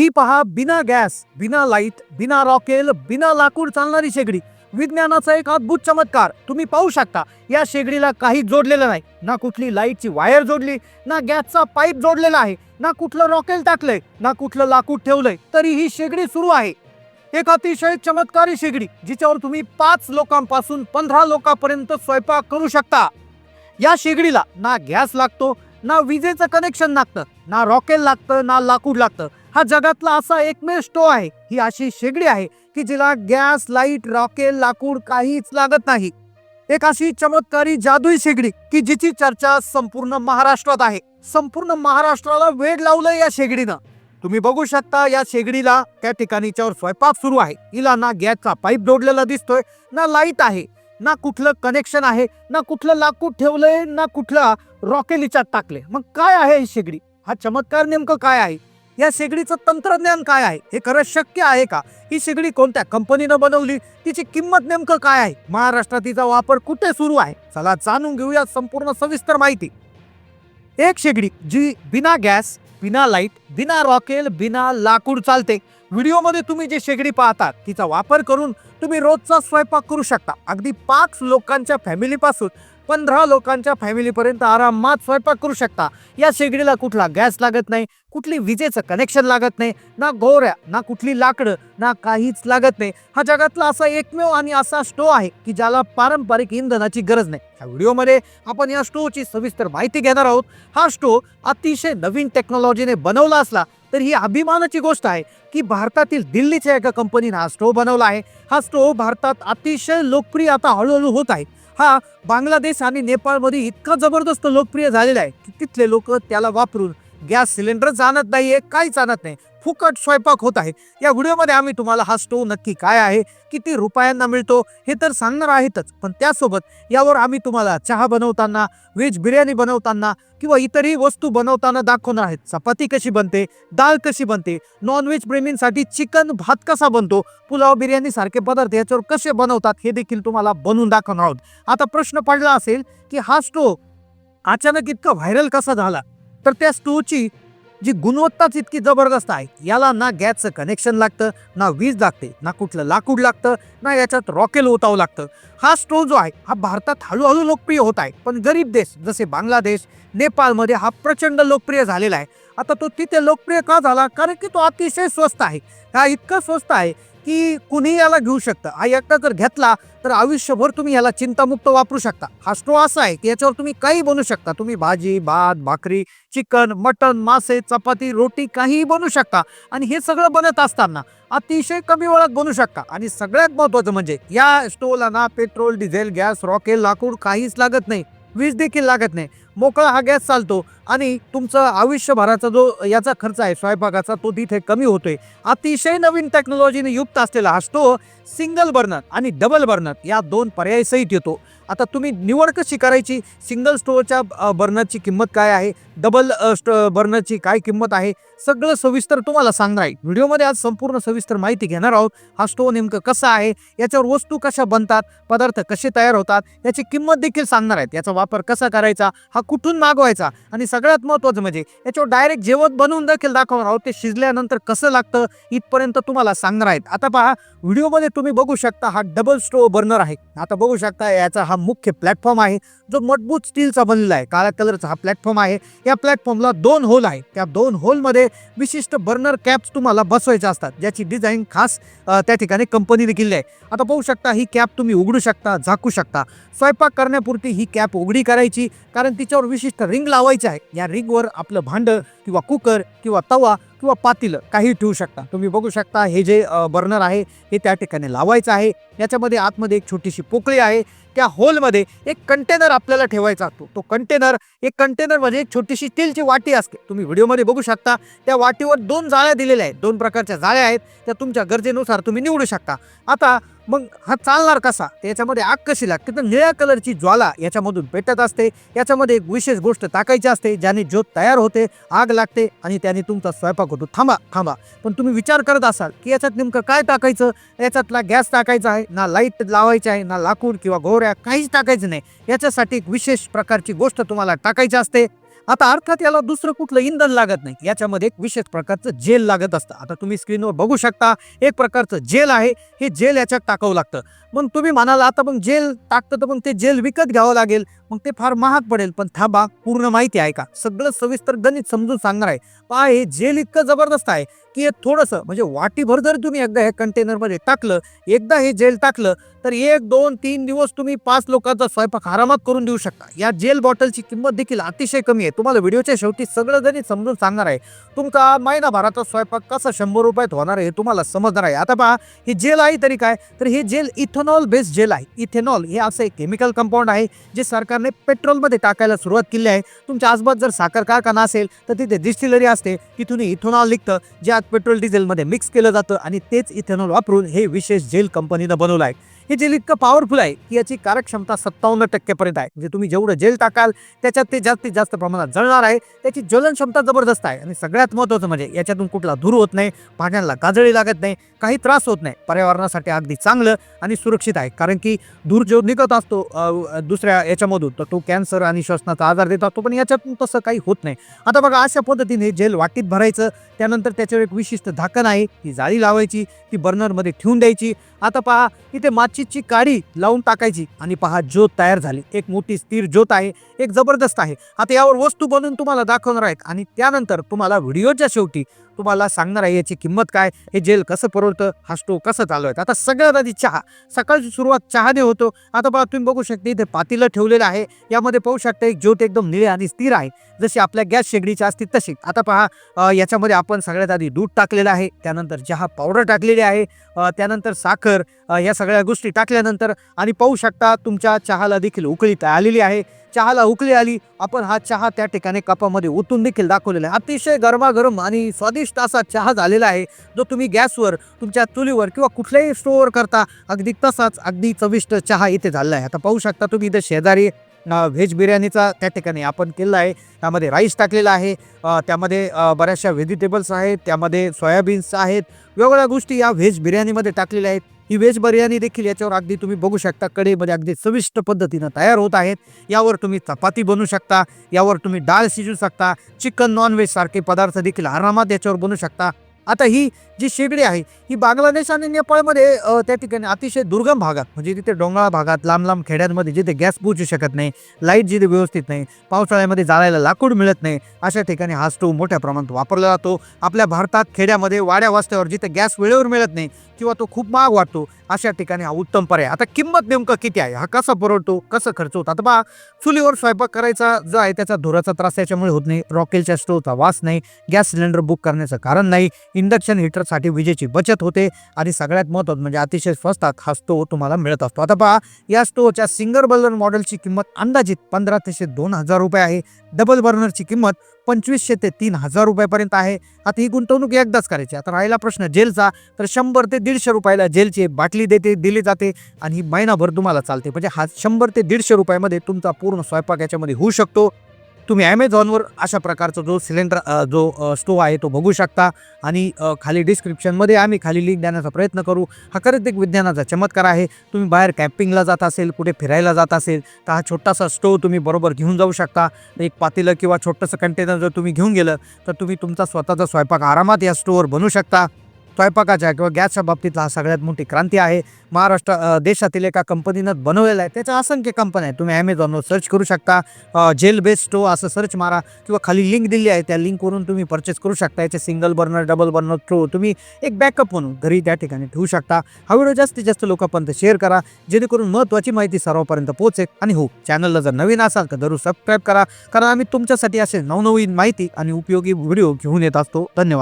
ही पहा बिना गॅस बिना लाइट बिना रॉकेल बिना लाकूड चालणारी शेगडी. विज्ञानाचा एक अद्भुत चमत्कार. तुम्ही पाहू शकता या शेगडीला काही जोडलेलं नाही. ना कुठली लाईटची वायर जोडली ना गॅसचा पाईप जोडलेला आहे ना कुठलं रॉकेल टाकलंय ना कुठलं लाकूड ठेवलंय तरी ही शेगडी सुरू आहे. एक अतिशय चमत्कारी शेगडी जिच्यावर तुम्ही पाच लोकांपासून पंधरा लोकांपर्यंत स्वयंपाक करू शकता. या शेगडीला ना गॅस लागतो ना विजेचं कनेक्शन लागतं ना रॉकेल लागतं ना लाकूड लागतं. हा जगातला असा एकमेव स्टो आहे. ही अशी शेगडी आहे की जिला गॅस लाइट रॉकेल लाकूड काहीच लागत नाही. एक अशी चमत्कारी जादुई शेगडी की जिची चर्चा संपूर्ण महाराष्ट्रात आहे. संपूर्ण महाराष्ट्राला वेड लावलं या शेगडीनं. तुम्ही बघू शकता या शेगडीला त्या ठिकाणीच्यावर स्वयंपाक सुरू आहे. हिला ना गॅसचा पाईप जोडलेला दिसतोय ना लाइट आहे ना कुठलं कनेक्शन आहे ना कुठलं लाकूड ठेवलंय ना कुठलं रॉकेल हिच्यात टाकले मग काय आहे ही शेगडी? हा चमत्कार नेमकं काय आहे? या शेगडीचं तंत्रज्ञान काय आहे? हे खरं शक्य आहे का? ही शेगडी कोणत्या कंपनीनं बनवली? तिची किंमत नेमकं काय आहे? महाराष्ट्रात तिचा वापर कुठे सुरू आहे? चला जाणून घेऊया संपूर्ण सविस्तर माहिती. एक शेगडी जी बिना गॅस बिना लाइट बिना रॉकेल बिना लाकूड चालते. व्हिडिओमध्ये तुम्ही जी शेगडी पाहतात तिचा वापर करून तुम्ही रोजचा स्वयंपाक करू शकता. अगदी पाच लोकांच्या फॅमिलीपासून पंधरा लोकांच्या फॅमिलीपर्यंत आरामात स्वयंपाक करू शकता. या शेगडीला कुठला गॅस लागत नाही कुठली विजेचं कनेक्शन लागत नाही ना गोऱ्या ना कुठली लाकडं ना काहीच लागत नाही. हा जगातला असा एकमेव आणि असा स्टो आहे की ज्याला पारंपरिक इंधनाची गरज नाही. ह्या व्हिडिओमध्ये आपण या स्टोची सविस्तर माहिती घेणार आहोत. हा स्टो अतिशय नवीन टेक्नॉलॉजीने बनवला असला तर ही अभिमानाची गोष्ट आहे की भारतातील दिल्लीच्या एका कंपनीने हा स्टोव बनवला आहे. हा स्टोव भारतात अतिशय लोकप्रिय आता हळूहळू होत आहे. हा बांगलादेश आणि नेपाळमध्ये इतका जबरदस्त लोकप्रिय झालेला आहे की तिथले लोक त्याला वापरून गॅस सिलेंडरच आणत नाहीये काहीच आणत नाही. फुकट स्वयंपाक होत आहे. या व्हिडिओमध्ये आम्ही तुम्हाला हा स्टोव नक्की काय आहे किती रुपयांना मिळतो हे तर सांगणार आहेतच. पण त्यासोबत यावर आम्ही तुम्हाला चहा बनवताना व्हेज बिर्याणी बनवताना किंवा इतरही वस्तू बनवताना दाखवणार आहेत. चपाती कशी बनते डाळ कशी बनते नॉनव्हेज प्रेमींसाठी चिकन भात कसा बनतो पुलाव बिर्याणी सारखे पदार्थ याच्यावर कसे बनवतात हे देखील तुम्हाला बनवून दाखवणार आहोत. आता प्रश्न पडला असेल की हा स्टोव अचानक इतका व्हायरल कसा झाला? तर त्या स्टोवची जी गुणवत्ताच इतकी जबरदस्त आहे याला ना गॅसचं कनेक्शन लागतं ना वीज लागते ना कुठलं लाकूड लागतं ना याच्यात रॉकेल ओतावं लागतं. हा स्टोव जो आहे हा भारतात हळूहळू लोकप्रिय होत आहे. पण गरीब देश जसे बांगलादेश नेपाळमध्ये हा प्रचंड लोकप्रिय झालेला आहे. आता तो तिथे लोकप्रिय का झाला? कारण की तो अतिशय स्वस्त आहे. हा इतका स्वस्त आहे की कुणीही याला घेऊ शकतं. हा एकटा जर घेतला तर आयुष्यभर तुम्ही याला चिंतामुक्त वापरू शकता. हा स्टो असा आहे की याच्यावर तुम्ही काही बनू शकता. तुम्ही भाजी भात भाकरी चिकन मटन मासे चपाती रोटी काहीही बनू शकता. आणि हे सगळं बनत असताना अतिशय कमी वेळात बनू शकता. आणि सगळ्यात महत्त्वाचं म्हणजे या स्टोला ना पेट्रोल डिझेल गॅस रॉकेल लाकूड काहीच लागत नाही. वीज देखील लागत नाही. मोकळा हा गॅस चालतो आणि तुमचं आयुष्यभराचा जो याचा खर्च आहे स्वयंपाकाचा तो तिथे कमी होतोय. अतिशय नवीन टेक्नॉलॉजीने युक्त असलेला हा स्टोव सिंगल बर्नर आणि डबल बर्नर या दोन पर्याय सहित येतो. आता तुम्ही निवड कशी करायची? सिंगल स्टोवच्या बर्नरची किंमत काय आहे? डबल स्टो बर्नरची काय किंमत आहे? सगळं सविस्तर तुम्हाला सांगणार आहे. व्हिडिओमध्ये आज संपूर्ण सविस्तर माहिती घेणार आहोत. हा स्टोव नेमकं कसा आहे? याच्यावर वस्तू कशा बनतात? पदार्थ कसे तयार होतात? याची किंमत देखील सांगणार आहेत. याचा वापर कसा करायचा? हा कुठून मागवायचा? आणि सगळ्यात महत्त्वाचं म्हणजे याच्यावर डायरेक्ट जेवण बनवून देखील दाखवणार आहोत. ते शिजल्यानंतर कसं लागतं? इथपर्यंत तुम्हाला सांगणार आहेत. आता पहा व्हिडिओमध्ये तुम्ही बघू शकता हा डबल स्टोव बर्नर आहे. आता बघू शकता याचा हा मुख्य प्लॅटफॉर्म आहे. जो मजबूत स्टीलचा बनलेला आहे. काळ्या कलरचा हा प्लॅटफॉर्म आहे. या प्लॅटफॉर्मला दोन होल आहे. त्या दोन होलमध्ये विशिष्ट बर्नर कॅप्स तुम्हाला बसवायच्या असतात. ज्याची डिझाईन खास त्या ठिकाणी कंपनीने केली आहे. आता पाहू शकता ही कॅप तुम्ही उघडू शकता झाकू शकता. स्वयंपाक करण्यापुरती ही कॅप उघडी करायची. कारण ती याच्यावर विशिष्ट रिंग लावायची आहे. या रिंगवर आपलं भांडं किंवा कुकर किंवा तवा किंवा पातील काही ठेवू शकता. तुम्ही बघू शकता हे जे बर्नर आहे हे त्या ठिकाणी लावायचं आहे. याच्यामध्ये आतमध्ये एक छोटीशी पोकळी आहे. त्या होलमध्ये एक कंटेनर आपल्याला ठेवायचा असतो. तो कंटेनर एक कंटेनरमध्ये म्हणजे एक छोटीशी स्टीलची वाटी असते. तुम्ही व्हिडिओमध्ये बघू शकता त्या वाटीवर दोन जाळ्या दिलेल्या आहेत. दोन प्रकारच्या जाळ्या आहेत त्या तुमच्या गरजेनुसार तुम्ही निवडू शकता. आता मग हा चालणार कसा? त्याच्यामध्ये आग कशी लागते? तर निळ्या कलरची ज्वाला याच्यामधून पेटत असते. याच्यामध्ये एक विशेष गोष्ट टाकायची असते ज्याने ज्योत तयार होते आग लागते आणि त्याने तुमचा स्वयंपाक होतो. थांबा थांबा. पण तुम्ही विचार करत असाल की याच्यात नेमकं काय टाकायचं? याच्यातला गॅस टाकायचा आहे ना लाइट लावायची आहे ना लाकूड किंवा गोऱ्या काहीच टाकायचं नाही. याच्यासाठी एक विशेष प्रकारची गोष्ट तुम्हाला टाकायची असते. आता अर्थात याला दुसरं कुठलं इंधन लागत नाही. याच्यामध्ये एक विशेष प्रकारचं जेल लागत असतं. आता तुम्ही स्क्रीनवर बघू शकता एक प्रकारचं जेल आहे. हे जेल याच्यात टाकावं लागतं. मग तुम्ही म्हणाल आता मग जेल टाकतं तर मग ते जेल विकत घ्यावं लागेल. मग ते फार महाग पडेल पण थांबा पूर्ण माहिती आहे का? सगळं सविस्तर गणित समजून सांगणार आहे. पहा हे जेल इतकं जबरदस्त आहे की हे थोडंसं म्हणजे वाटीभर जर तुम्ही एकदा ह्या कंटेनरमध्ये टाकलं एकदा हे जेल टाकलं तर एक दोन तीन दिवस तुम्ही पाच लोकांचा स्वयंपाक आरामात करून देऊ शकता. या जेल बॉटलची किंमत देखील अतिशय कमी आहे. तुम्हाला व्हिडिओच्या शेवटी सगळं गणित समजून सांगणार आहे. तुमचा महिनाभराचा स्वयंपाक कसा शंभर रुपयात होणार आहे हे तुम्हाला समजणार आहे. आता पहा हे जेल आहे तरी काय? तर हे जेल इथेनॉल बेस्ड जेल आहे. इथेनॉल हे असं एक केमिकल कंपाऊंड आहे जे सरकारने पेट्रोलमध्ये टाकायला सुरुवात केली आहे. तुमच्या आसपास जर साखर कारखाना असेल तर तिथे डिस्टिलरी असते. तिथून इथेनॉल निघतं जे आज पेट्रोल डिझेलमध्ये मिक्स केलं जातं आणि तेच इथेनॉल वापरून हे विशेष जेल कंपनीनं बनवलं आहे. हे जेल इतकं पॉवरफुल आहे की याची कार्यक्षमता सत्तावन्न टक्केपर्यंत आहे. म्हणजे तुम्ही जेवढं जेल टाकाल त्याच्यात ते जास्तीत जास्त प्रमाणात जळणार आहे. त्याची ज्वलन क्षमता जबरदस्त आहे. आणि सगळ्यात महत्त्वाचं म्हणजे याच्यातून कुठला धूर होत नाही पाण्याला गाजळी लागत नाही काही त्रास होत नाही. पर्यावरणासाठी अगदी चांगलं आणि सुरक्षित आहे. कारण की धूर जो निघत असतो दुसऱ्या याच्यामधून तर तो कॅन्सर आणि श्वसनाचा आजार देत असतो. पण याच्यातून तसं काही होत नाही. आता बघा अशा पद्धतीने जेल वाटीत भरायचं त्यानंतर त्याच्यावर एक विशिष्ट झाकण आहे. ती जाळी लावायची ती बर्नरमध्ये ठेवून द्यायची. आता पहा इथे माचीची काडी लावून टाकायची आणि पहा ज्योत तयार झाली. एक मोठी स्थिर ज्योत आहे एक जबरदस्त आहे. आता यावर वस्तू बनवून तुम्हाला दाखवणार आहेत आणि त्यानंतर तुम्हाला व्हिडिओच्या शेवटी तुम्हाला सांगणार आहे याची किंमत काय? हे जेल कसं परवडतं? हा स्टोव कसं चालवायचा? आता सगळ्यात आधी चहा. सकाळची सुरुवात चहाने होतो. आता बघा तुम्ही बघू शकता इथे पातीलं ठेवलेलं आहे. यामध्ये पाहू शकता एक ज्योत एकदम निळे आणि स्थिर आहे. जशी आपल्या गॅस शेगडीची असते तशी. आता पहा याच्यामध्ये आपण सगळ्यात आधी दूध टाकलेलं आहे. त्यानंतर चहा पावडर टाकलेली आहे. त्यानंतर साखर या सगळ्या गोष्टी टाकल्यानंतर आणि पाहू शकता तुमच्या चहाला देखील उकळी आलेली आहे. चहाला उकळी आली आपण हा चहा त्या ठिकाणी कपामध्ये ओतून देखील दाखवलेला आहे. अतिशय गरमागरम आणि स्वादिष्ट असा चहा झालेला आहे जो तुम्ही गॅसवर तुमच्या चुलीवर किंवा कुठल्याही स्टोअर करता अगदी तसाच अगदी चविष्ट चहा इथे झालेला आहे. आता पाहू शकता तुम्ही इथे शेजारी व्हेज बिर्याणीचा त्या ठिकाणी आपण केलेला आहे. त्यामध्ये राईस टाकलेला आहे. त्यामध्ये बऱ्याचशा व्हेजिटेबल्स आहेत. त्यामध्ये सोयाबीन्स आहेत. वेगवेगळ्या गोष्टी या व्हेज बिर्याणीमध्ये टाकलेल्या आहेत. ही व्हेज बिर्याणी देखील याच्यावर अगदी तुम्ही बघू शकता कढईमध्ये अगदी चविष्ट पद्धतीनं तयार होत आहेत. यावर तुम्ही चपाती बनवू शकता यावर तुम्ही डाळ शिजू शकता चिकन नॉनव्हेज सारखे पदार्थ देखील आरामात याच्यावर बनवू शकता. आता ही जी शेगडी आहे ही बांगलादेश आणि नेपाळमध्ये त्या ठिकाणी अतिशय दुर्गम भागात म्हणजे तिथे डोंगराळ भागात लांब लांब खेड्यांमध्ये जिथे गॅस पोहोचू शकत नाही लाइट जिथे व्यवस्थित नाही पावसाळ्यामध्ये जाळायला लाकूड मिळत नाही अशा ठिकाणी हा स्टोव मोठ्या प्रमाणात वापरला जातो. आपल्या भारतात खेड्यामध्ये वाड्या वास्त्यावर जिथे गॅस वेळेवर मिळत नाही किंवा तो खूप महाग वाटतो अशा ठिकाणी हा उत्तम पर्याय. आता किंमत नेमकं किती आहे? हा कसा परवडतो? कसं खर्च होतो? आता बा चुलीवर स्वयंपाक करायचा जो आहे त्याचा धुराचा त्रास याच्यामुळे होत नाही रॉकेलच्या स्टोवचा वास नाही गॅस सिलेंडर बुक करण्याचं कारण नाही इंडक्शन हिटरसाठी विजेची बचत होते आणि सगळ्यात महत्त्वाचं म्हणजे अतिशय स्वस्तात हा स्टोव तुम्हाला मिळत असतो. आता पहा या स्टोवच्या सिंगर बर्नर मॉडेलची किंमत अंदाजित पंधरा तेशे दोन हजार रुपये आहे. डबल बर्नरची किंमत पंचवीसशे ते तीन हजार रुपयापर्यंत आहे. आता ही गुंतवणूक एकदाच करायची. आता राहिला प्रश्न जेलचा तर शंभर ते दीडशे रुपयाला जेलची बाटली देते दिली जाते आणि ही महिनाभर तुम्हाला चालते. म्हणजे हा शंभर ते दीडशे रुपयामध्ये तुमचा पूर्ण स्वयंपाक याच्यामध्ये होऊ शकतो. तुम्ही ॲमेझॉनवर अशा प्रकारचा जो सिलेंडर जो स्टोव आहे तो बघू शकता. आणि खाली डिस्क्रिप्शनमध्ये आम्ही खाली लिंक देण्याचा प्रयत्न करू. हा खरंच एक विज्ञानाचा चमत्कार आहे. तुम्ही बाहेर कॅम्पिंगला जात असेल कुठे फिरायला जात असेल तर हा छोटासा स्टोव तुम्ही बरोबर घेऊन जाऊ शकता. एक पातेलं किंवा छोटंसं कंटेनर जर तुम्ही घेऊन गेलं तर तुम्ही तुमचा स्वतःचा स्वयंपाक आरामात या स्टोवर बनवू शकता. स्वयंपाकाच्या किंवा गॅसच्या बाबतीतला हा सगळ्यात मोठी क्रांती आहे. महाराष्ट्र देशातील एका कंपनीनं बनवलेला आहे. त्याच्या असंख्य कंपन्या आहेत. तुम्ही ॲमेझॉनवर सर्च करू शकता. जेल बेस्ट स्टोव असं सर्च मारा किंवा खाली लिंक दिली आहे. त्या लिंकवरून तुम्ही परचेस करू शकता. याचे single burner double burner through तुम्ही एक बॅकअप म्हणून घरी त्या ठिकाणी ठेवू शकता. हा व्हिडिओ जास्तीत जास्त लोकांपर्यंत शेअर करा. जेणेकरून महत्त्वाची माहिती सर्वांपर्यंत पोहोचेल. आणि हो चॅनलला जर नवीन असाल तर जरूर सबस्क्राईब करा. कारण आम्ही तुमच्यासाठी असे नवनवीन माहिती आणि उपयोगी व्हिडिओ घेऊन येत असतो. धन्यवाद.